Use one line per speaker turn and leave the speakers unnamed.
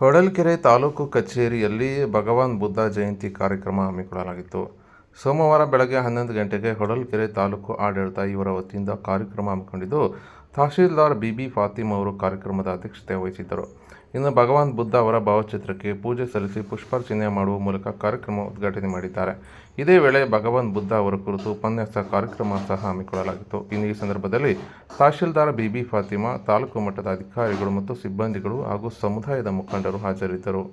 ಹೊಳಲ್ಕೆರೆ ತಾಲೂಕು ಕಚೇರಿಯಲ್ಲಿ ಭಗವಾನ್ ಬುದ್ಧ ಜಯಂತಿ ಕಾರ್ಯಕ್ರಮ ಹಮ್ಮಿಕೊಳ್ಳಲಾಗಿತ್ತು. ಸೋಮವಾರ ಬೆಳಗ್ಗೆ ಹನ್ನೊಂದು ಗಂಟೆಗೆ ಹೊಡಲ್ಕೆರೆ ತಾಲೂಕು ಆಡಳಿತ ಇವರ ವತಿಯಿಂದ ಕಾರ್ಯಕ್ರಮ ಹಮ್ಮಿಕೊಂಡಿದ್ದು, ತಹಶೀಲ್ದಾರ್ ಬಿ ಬಿ ಫಾತಿಮ್ ಅವರು ಕಾರ್ಯಕ್ರಮದ ಅಧ್ಯಕ್ಷತೆ ವಹಿಸಿದ್ದರು. ಇನ್ನು ಭಗವಾನ್ ಬುದ್ಧ ಅವರ ಭಾವಚಿತ್ರಕ್ಕೆ ಪೂಜೆ ಸಲ್ಲಿಸಿ ಪುಷ್ಪಾರ್ಚನೆ ಮಾಡುವ ಮೂಲಕ ಕಾರ್ಯಕ್ರಮ ಉದ್ಘಾಟನೆ ಮಾಡಿದ್ದಾರೆ. ಇದೇ ವೇಳೆ ಭಗವಾನ್ ಬುದ್ಧ ಅವರ ಕುರಿತು ಉಪನ್ಯಾಸ ಕಾರ್ಯಕ್ರಮ ಸಹ ಹಮ್ಮಿಕೊಳ್ಳಲಾಗಿತ್ತು. ಇನ್ನು ಈ ಸಂದರ್ಭದಲ್ಲಿ ತಹಶೀಲ್ದಾರ್ ಬಿ ಬಿ ಫಾತಿಮಾ, ತಾಲೂಕು ಮಟ್ಟದ ಅಧಿಕಾರಿಗಳು ಮತ್ತು ಸಿಬ್ಬಂದಿಗಳು ಹಾಗೂ ಸಮುದಾಯದ ಮುಖಂಡರು ಹಾಜರಿದ್ದರು.